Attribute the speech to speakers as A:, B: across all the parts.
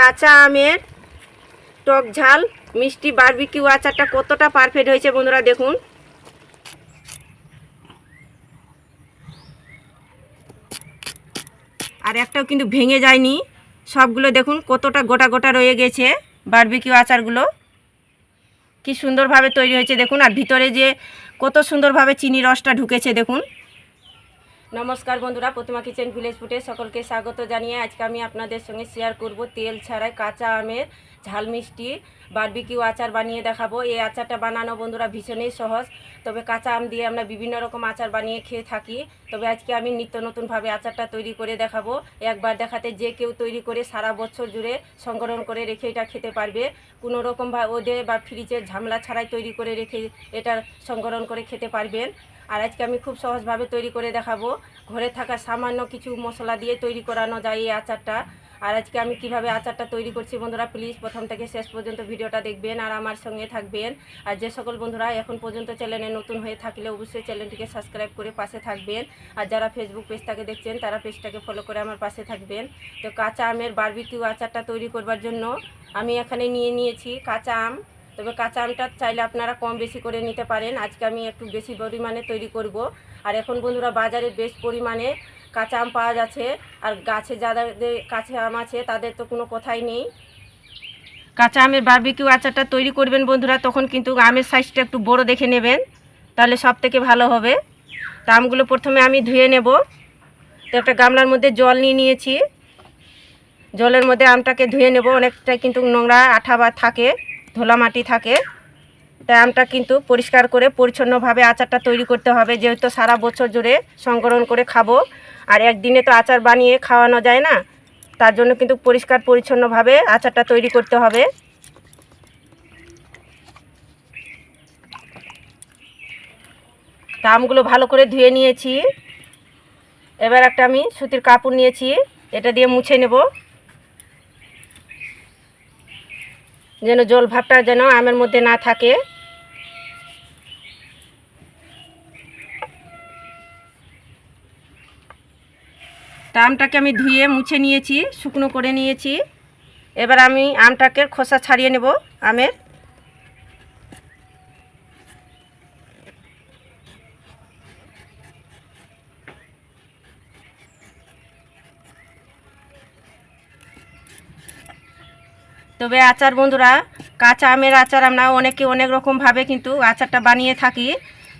A: কাঁচা আমের টক ঝাল, মিষ্টি বারবিকিউ আচারটা কতটা পারফেক্ট হয়েছে বন্ধুরা দেখুন। আর একটাও কিন্তু ভেঙে যায়নি। সবগুলো দেখুন কতটা গোটা গোটা রয়ে গেছে বারবিকিউ আচারগুলো। কি সুন্দরভাবে তৈরি হয়েছে দেখুন। আর ভিতরে যে কত সুন্দরভাবে চিনি রসটা ঢুকেছে দেখুন। নমস্কার বন্ধুরা, প্রতিমা কিচেন ভিলেজ ফুটে সকলকে স্বাগত জানিয়ে আজকে আমি আপনাদের সঙ্গে শেয়ার করব তেল ছাড়াই কাঁচা আমের ঝাল মিষ্টি বারবিকিউ আচার বানিয়ে দেখাবো। এই আচারটা বানানো বন্ধুরা ভীষণই সহজ। তবে কাঁচা আম দিয়ে আমরা বিভিন্ন রকম আচার বানিয়ে খেয়ে থাকি। তবে আজকে আমি নিত্য নতুনভাবে আচারটা তৈরি করে দেখাবো। একবার দেখাতে যে কেউ তৈরি করে সারা বছর জুড়ে সংগ্রহণ করে রেখে এটা খেতে পারবে। কোনো রকম বা ওদে বা ফ্রিজের ঝামেলা ছাড়াই তৈরি করে রেখে এটা সংগ্রহণ করে খেতে পারবেন। আর আজকে আমি খুব সহজভাবে তৈরি করে দেখাবো। ঘরে থাকা সামান্য কিছু মশলা দিয়ে তৈরি করানো যায় এই আচারটা। আর আজকে আমি কীভাবে আচারটা তৈরি করছি বন্ধুরা প্লিজ প্রথম থেকে শেষ পর্যন্ত ভিডিওটা দেখবেন আর আমার সঙ্গে থাকবেন। আর যে সকল বন্ধুরা এখন পর্যন্ত চ্যানেলে নতুন হয়ে থাকলে অবশ্যই চ্যানেলটিকে সাবস্ক্রাইব করে পাশে থাকবেন। আর যারা ফেসবুক পেজটাকে দেখছেন, তারা পেজটাকে ফলো করে আমার পাশে থাকবেন। তো কাঁচা আমের বারবিকিউ আচারটা তৈরি করবার জন্য আমি এখানে নিয়ে নিয়েছি কাঁচা আম। তবে কাঁচা আমটা চাইলে আপনারা কম বেশি করে নিতে পারেন। আজকে আমি একটু বেশি পরিমাণে তৈরি করব। আর এখন বন্ধুরা বাজারে বেশ পরিমাণে কাঁচা আম পাওয়া যাচ্ছে। আর গাছে যাদের কাছে আম আছে, তাদের তো কোনো কথাই নেই। কাঁচা আমের বারবিকিউ আচারটা তৈরি করবেন বন্ধুরা, তখন কিন্তু আমের সাইজটা একটু বড় দেখে নেবেন। তাহলে সব থেকে ভালো হবে। তা আমগুলো প্রথমে আমি ধুয়ে নেব। তো একটা গামলার মধ্যে জল নিয়ে নিয়েছি। জলের মধ্যে আমটাকে ধুয়ে নেব। অনেকটা কিন্তু নোংরা আঠা বা থাকে। ধোলা মাটি থাকে। আমটা কিন্তু পরিষ্কার করে পরিচ্ছন্নভাবে আচারটা তৈরি করতে হবে। যেহেতু সারা বছর জুড়ে সংগ্রহণ করে খাব, আর একদিনে তো আচার বানিয়ে খাওয়ানো যায় না, তার জন্য কিন্তু পরিষ্কার পরিচ্ছন্নভাবে আচারটা তৈরি করতে হবে। আমগুলো ভালো করে ধুয়ে নিয়েছি। এবার একটা আমি সুতির কাপড় নিয়েছি, এটা দিয়ে মুছে নেব। যেন জল ভাবটা যেন আমের মধ্যে না থাকে। তা আমটাকে আমি ধুয়ে মুছে নিয়েছি, শুকনো করে নিয়েছি। এবার আমি আমটাকে খোসা ছাড়িয়ে নেব আমের। তবে আচার বন্ধুরা, কাঁচা আমের আচার আমরা অনেকে অনেক রকমভাবে কিন্তু আচারটা বানিয়ে থাকি।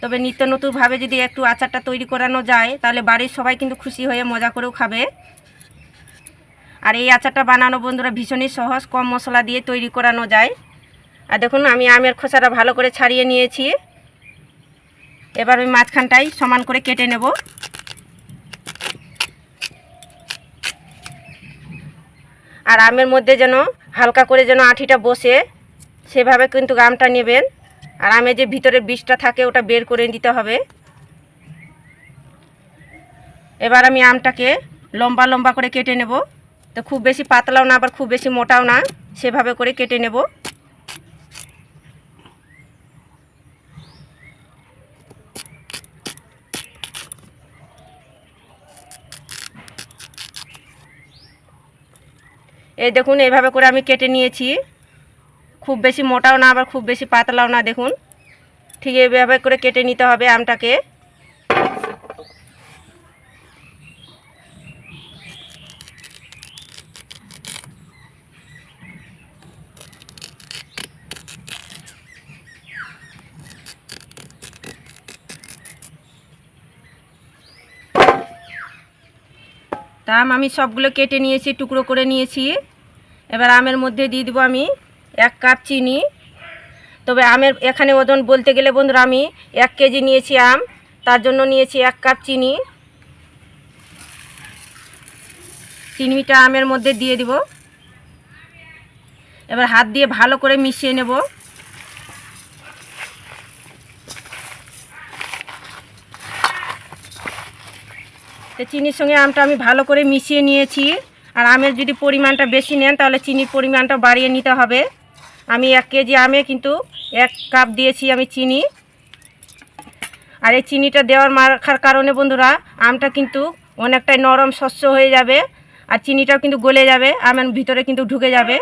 A: তবে নিত্য নতুনভাবে যদি একটু আচারটা তৈরি করানো যায়, তাহলে বাড়ির সবাই কিন্তু খুশি হয়ে মজা করেও খাবে। আর এই আচারটা বানানো বন্ধুরা ভীষণই সহজ, কম মশলা দিয়ে তৈরি করানো যায়। আর দেখুন, আমি আমের খোসাটা ভালো করে ছাড়িয়ে নিয়েছি। এবার ওই মাঝখানটাই সমান করে কেটে নেব। আর আমের মধ্যে যেন হালকা করে যেন আঠিটা বসে, সেভাবে কিন্তু আমটা নেবেন। আর আমে যে ভিতরে বিষটা থাকে, ওটা বের করে দিতে হবে। এবার আমি আমটাকে লম্বা লম্বা করে কেটে নেব। তো খুব বেশি পাতলাও না, আবার খুব বেশি মোটাও না, সেভাবে করে কেটে নেব। এই দেখুন, এইভাবে করে আমি কেটে নিয়েছি। খুব বেশি মোটাও না, আবার খুব বেশি পাতলাও না, দেখুন। ঠিক এইভাবে করে কেটে নিতে হবে আমটাকে। আম আমি সবগুলো কেটে নিয়েছি, টুকরো করে নিয়েছি। এবার আমের মধ্যে দিয়ে দিব আমি এক কাপ চিনি। তবে আমের এখানে ওজন বলতে গেলে বন্ধুরা আমি এক কেজি নিয়েছি আম, তার জন্য নিয়েছি এক কাপ চিনি। চিনিটা আমের মধ্যে দিয়ে দিব। এবার হাত দিয়ে ভালো করে মিশিয়ে নেব। চিনির সঙ্গে আমটা আমি ভালো করে মিশিয়ে নিয়েছি। আর আমের যদি পরিমাণটা বেশি নেন, তাহলে চিনির পরিমাণটা বাড়িয়ে নিতে হবে। আমি এক কেজি আমে কিন্তু এক কাপ দিয়েছি আমি চিনি। আর এই চিনিটা দেওয়ার মাখার কারণে বন্ধুরা, আমটা কিন্তু অনেকটাই নরম শস্য হয়ে যাবে আর চিনিটাও কিন্তু গলে যাবে, আমের ভিতরে কিন্তু ঢুকে যাবে।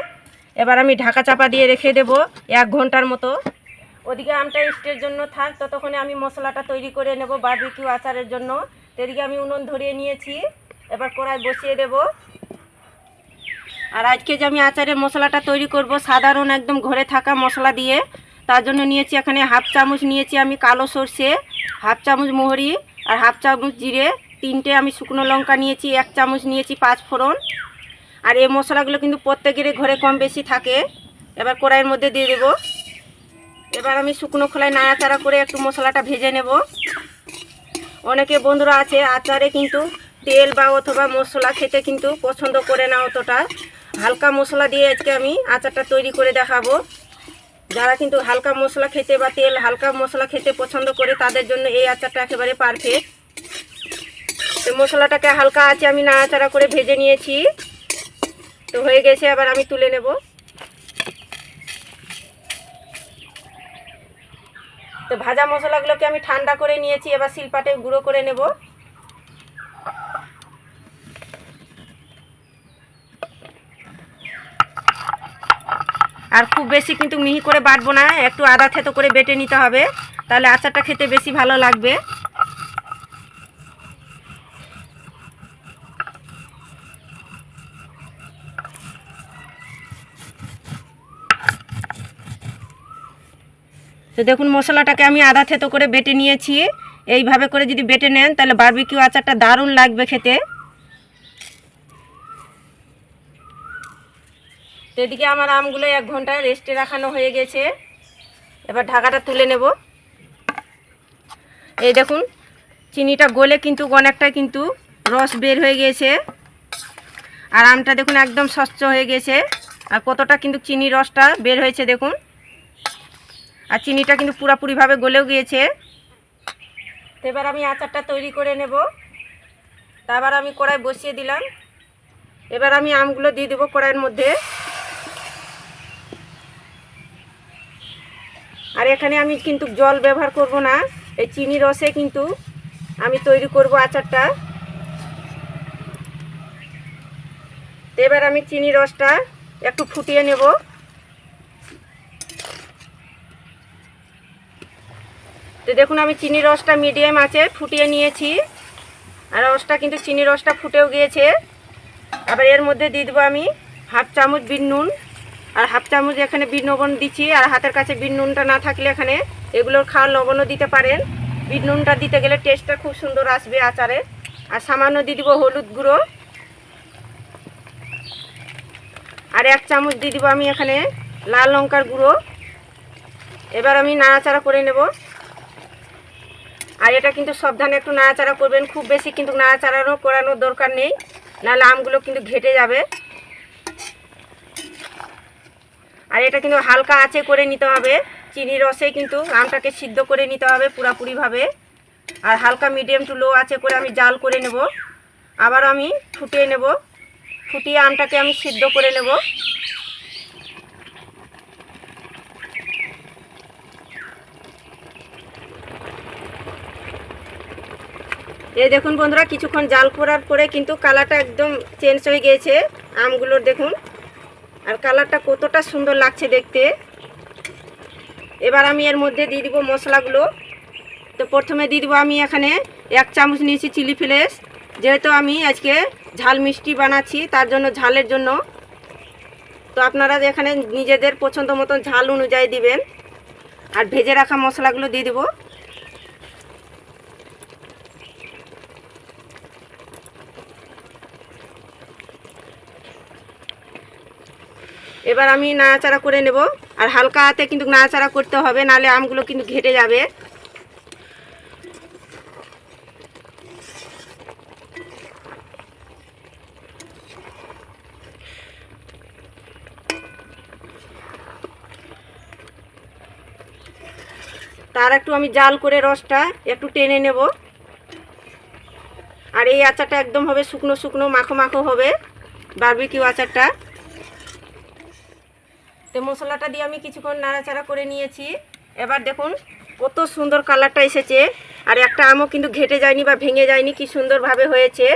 A: এবার আমি ঢাকা চাপা দিয়ে রেখে দেবো এক ঘণ্টার মতো। ওদিকে আমটা স্টের জন্য থাক, ততক্ষণে আমি মশলাটা তৈরি করে নেব বারবিকিউ আচারের জন্য। তো আমি উনুন ধরিয়ে নিয়েছি। এবার কড়াই বসিয়ে দেব। আর আজকে যে আমি আচারের মশলাটা তৈরি করব, সাধারণ একদম ঘরে থাকা মশলা দিয়ে, তার জন্য নিয়েছি এখানে হাফ চামচ নিয়েছি আমি কালো সর্ষে, হাফ চামচ মোহরি আর হাফ চামচ জিরে, তিনটে আমি শুকনো লঙ্কা নিয়েছি, এক চামচ নিয়েছি পাঁচ ফোড়ন। আর এই মশলাগুলো কিন্তু প্রত্যেকেরই ঘরে কম বেশি থাকে। এবার কড়াইয়ের মধ্যে দিয়ে দেবো। এবার আমি শুকনো খোলায় নাড়াচাড়া করে একটু মশলাটা ভেজে নেব। অনেকে বন্ধুরা আছে, আচারে কিন্তু তেল বা অথবা মশলা খেতে কিন্তু পছন্দ করে না অতটা। হালকা মশলা দিয়ে আজকে আমি আচারটা তৈরি করে দেখাবো। যারা কিন্তু হালকা মশলা খেতে বা তেল হালকা মশলা খেতে পছন্দ করে, তাদের জন্য এই আচারটা একেবারে পারফেক্ট তো মশলাটাকে হালকা আছে আমি নাড়াচাড়া করে ভেজে নিয়েছি। তো হয়ে গেছে আবার আমি তুলে নেব। তো ভাজা মশলাগুলোকে আমি ঠান্ডা করে নিয়েছি, এবার শিলপাটে গুঁড়ো করে নেব। আর খুব বেশি কিন্তু মিহি করে বাটবো না, একটু আদা থেতো করে বেটে নিতে হবে, তাহলে আচারটা খেতে বেশি ভালো লাগবে। তো দেখুন, মশলাটাকে আমি আদা থেতো করে বেটে নিয়েছি, এইভাবে করে যদি বেটে নেন, তাহলে বারবিকিউ আচারটা দারুণ লাগবে খেতে। তো এদিকে আমার আমগুলো এক ঘন্টায় রেস্টে রাখানো হয়ে গেছে। এবার ঢাকাটা তুলে নেব। এই দেখুন, চিনিটা গলে কিন্তু অনেকটা কিন্তু রস বের হয়ে গিয়েছে আর আমটা দেখুন একদম স্বচ্ছ হয়ে গেছে। আর কতটা কিন্তু চিনি রসটা বের হয়েছে দেখুন। আর চিনিটা কিন্তু পুরোপুরিভাবে গলেও গিয়েছে। তো এবার আমি আচারটা তৈরি করে নেব। তারপর আমি কড়াই বসিয়ে দিলাম। এবার আমি আমগুলো দিয়ে দেবো কড়াইয়ের মধ্যে। আর এখানে আমি কিন্তু জল ব্যবহার করব না। এই চিনি রসে কিন্তু আমি তৈরি করব আচারটা। এবার আমি চিনি রসটা একটু ফুটিয়ে নেব। তো দেখুন, আমি চিনি রসটা মিডিয়াম আছে ফুটিয়ে নিয়েছি। আর রসটা কিন্তু চিনি রসটা ফুটেও গিয়েছে। আবার এর মধ্যে দিয়ে দেবো আমি হাফ চামচ বিন নুন। আর হাফ চামচ এখানে বিট লবণ দিচ্ছি, আর হাতের কাছে বিট নুনটা না থাকলে এখানে এগুলোর খাওয়ার লবণও দিতে পারেন। বিট নুনটা দিতে গেলে টেস্টটা খুব সুন্দর আসবে আচারে। আর সামান্য দিয়ে দিব হলুদ গুঁড়ো। আর এক চামচ দিয়ে দিব আমি এখানে লাল লঙ্কার গুঁড়ো। এবার আমি নাড়াচাড়া করে নেব। আর এটা কিন্তু সাবধানে একটু নাড়াচাড়া করবেন, খুব বেশি কিন্তু নাড়াচাড়ারও করানোর দরকার নেই। নাহলে আমগুলো কিন্তু ঘেটে যাবে। আর এটা কিন্তু হালকা আঁচে করে নিতে হবে। চিনি রসে কিন্তু আমটাকে সিদ্ধ করে নিতে হবে পুরাপুরিভাবে। আর হালকা মিডিয়াম টু লো আঁচে করে আমি জাল করে নেব। আবার আমি ফুটিয়ে নেব। ফুটিয়ে আমটাকে আমি সিদ্ধ করে নেব। এই দেখুন বন্ধুরা, কিছুক্ষণ জাল করার পরে কিন্তু কালারটা একদম চেঞ্জ হয়ে গিয়েছে। আমগুলোর দেখুন। আর কালারটা কতটা সুন্দর লাগছে দেখতে। এবার আমি এর মধ্যে দিয়ে দিব মশলাগুলো। তো প্রথমে দিয়ে দিব আমি এখানে এক চামচ নিয়েছি চিলি ফ্লেক্স। যেহেতু আমি আজকে ঝাল মিষ্টি বানাচ্ছি, তার জন্য ঝালের জন্য। তো আপনারা এখানে নিজেদের পছন্দ মতন ঝাল অনুযায়ী দিবেন। আর ভেজে রাখা মশলাগুলো দিয়ে দেবো। এবার আমি নাড়াচাড়া করে নেব। আর হালকা হাতে কিন্তু নাড়াচাড়া করতে হবে, নালে আমগুলো কিন্তু ঘেটে যাবে। তার একটু আমি জাল করে রসটা একটু টেনে নেব। আর এই আচারটা একদম হবে শুকনো শুকনো, মাখো মাখো হবে। বারবিকিউ আচারটা। তো মশলাটা দিয়ে আমি কিছুক্ষণ নাড়াচাড়া করে নিয়েছি। এবার দেখুন, কত সুন্দর কালারটা এসেছে। আর একটা আমও কিন্তু ঘেটে যায়নি বা ভেঙে যায়নি, কি সুন্দরভাবে হয়েছে।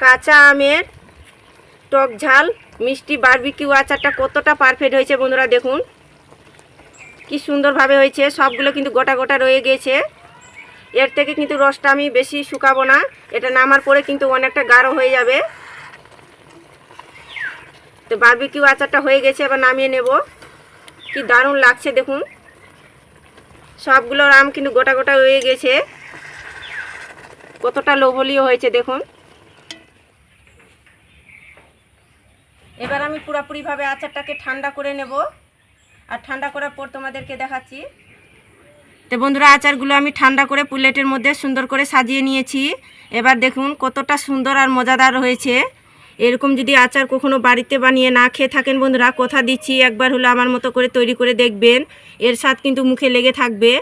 A: কাঁচা আমের টক ঝাল, মিষ্টি বারবিকিউ আচারটা কতটা পারফেক্ট হয়েছে বন্ধুরা দেখুন। কি সুন্দরভাবে হয়েছে, সবগুলো কিন্তু গোটা গোটা রয়ে গেছে। এর থেকে কিন্তু রসটা আমি বেশি শুকাবো না, এটা নামার পরে কিন্তু অনেকটা গাঢ় হয়ে যাবে। তো বারবিকিউ আচারটা হয়ে গেছে, এবার নামিয়ে নেব। কি দারুণ লাগছে দেখুন। সবগুলোর আম কিন্তু গোটা গোটা হয়ে গেছে। কতটা লোভনীয় হয়েছে দেখুন। এবার আমি পুরোপুরিভাবে আচারটাকে ঠান্ডা করে নেব। আর ঠান্ডা করার পর তোমাদেরকে দেখাচ্ছি। তো বন্ধুরা, আচারগুলো আমি ঠান্ডা করে প্লেটের মধ্যে সুন্দর করে সাজিয়ে নিয়েছি। এবার দেখুন কতটা সুন্দর আর মজাদার হয়েছে। এরকম যদি আচার কখনো বাড়িতে বানিয়ে না খেয়ে থাকেন বন্ধুরা, কথা দিচ্ছি, একবার হলো আমার মতো করে তৈরি করে দেখবেন। এর স্বাদ কিন্তু মুখে লেগে থাকবে।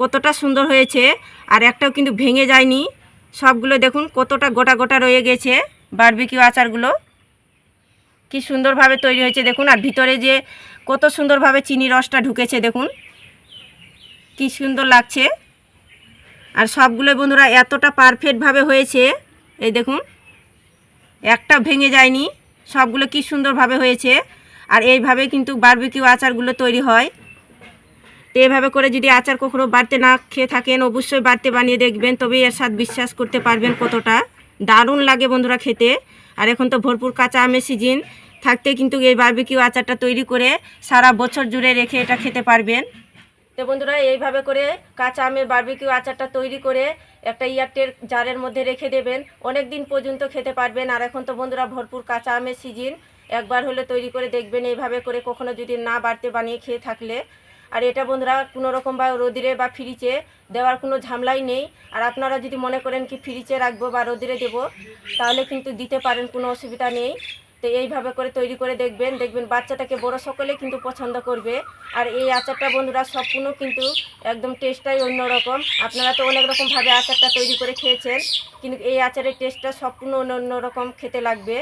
A: কতটা সুন্দর হয়েছে, আর একটাও কিন্তু ভেঙে যায়নি। সবগুলো দেখুন কতটা গোটা গোটা রয়ে গেছে বারবিকিউ আচারগুলো। কি সুন্দরভাবে তৈরি হয়েছে দেখুন, আর ভিতরে যে কত সুন্দরভাবে চিনি রসটা ঢুকেছে দেখুন। কি সুন্দর লাগছে। আর সবগুলো বন্ধুরা এতটা পারফেক্টভাবে হয়েছে। এই দেখুন একটা ভেঙে যায়নি। সবগুলো কি সুন্দরভাবে হয়েছে? আর এইভাবে কিন্তু বারবিকিউ আচারগুলো তৈরি হয়। তো এভাবে করে যদি আচার কখনো বাড়তে না খেয়ে থাকেন, অবশ্যই বাড়তে বানিয়ে দেখবেন। তবে এর স্বাদ বিশ্বাস করতে পারবেন কতটা। দারুণ লাগে বন্ধুরা খেতে। আর এখন তো ভরপুর কাঁচা আমের সিজন থাকতে কিন্তু এই বারবিকিউ আচারটা তৈরি করে সারা বছর জুড়ে রেখে এটা খেতে পারবেন। তো বন্ধুরা, এইভাবে করে কাঁচা আমের বারবিকিউ আচারটা তৈরি করে একটা ইয়ারটের জারের মধ্যে রেখে দেবেন। অনেক দিন পর্যন্ত খেতে পারবেন। আর এখন তো বন্ধুরা ভরপুর কাঁচা আমের সিজন। একবার হলে তৈরি করে দেখবেন, এইভাবে করে কখনো যদি না বাড়তে বানিয়ে খেয়ে থাকলে। আর এটা বন্ধুরা কোনো রকম বা রোদিরে বা ফ্রিজে দেওয়ার কোনো ঝামলাই নেই। আর আপনারা যদি মনে করেন কি ফ্রিজে রাখব বা রোদিরে দেবো, তাহলে কিন্তু দিতে পারেন, কোনো অসুবিধা নেই। তো এইভাবে করে তৈরি করে দেখবেন দেখবেন বাচ্চাটাকে বড় সকলে কিন্তু পছন্দ করবে। আর এই আচারটা বন্ধুরা সম্পূর্ণ কিন্তু একদম টেস্টটাই অন্যরকম। আপনারা তো অনেক রকমভাবে আচারটা তৈরি করে খেয়েছেন, কিন্তু এই আচারের টেস্টটা সম্পূর্ণ অন্য অন্যরকম খেতে লাগবে।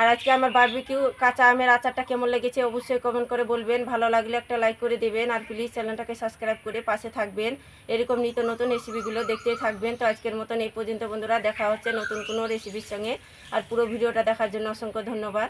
A: আর আজকে আমার বারবিকিউ কাঁচা আমের আচারটা কেমন লেগেছে অবশ্যই কমেন্ট করে বলবেন। ভালো লাগলে একটা লাইক করে দেবেন আর প্লিজ চ্যানেলটাকে সাবস্ক্রাইব করে পাশে থাকবেন। এরকম নিত্য নতুন রেসিপিগুলো দেখতেই থাকবেন। তো আজকের মতন এই পর্যন্ত বন্ধুরা, দেখা হচ্ছে নতুন কোনো রেসিপির সঙ্গে। আর পুরো ভিডিওটা দেখার জন্য অসংখ্য ধন্যবাদ।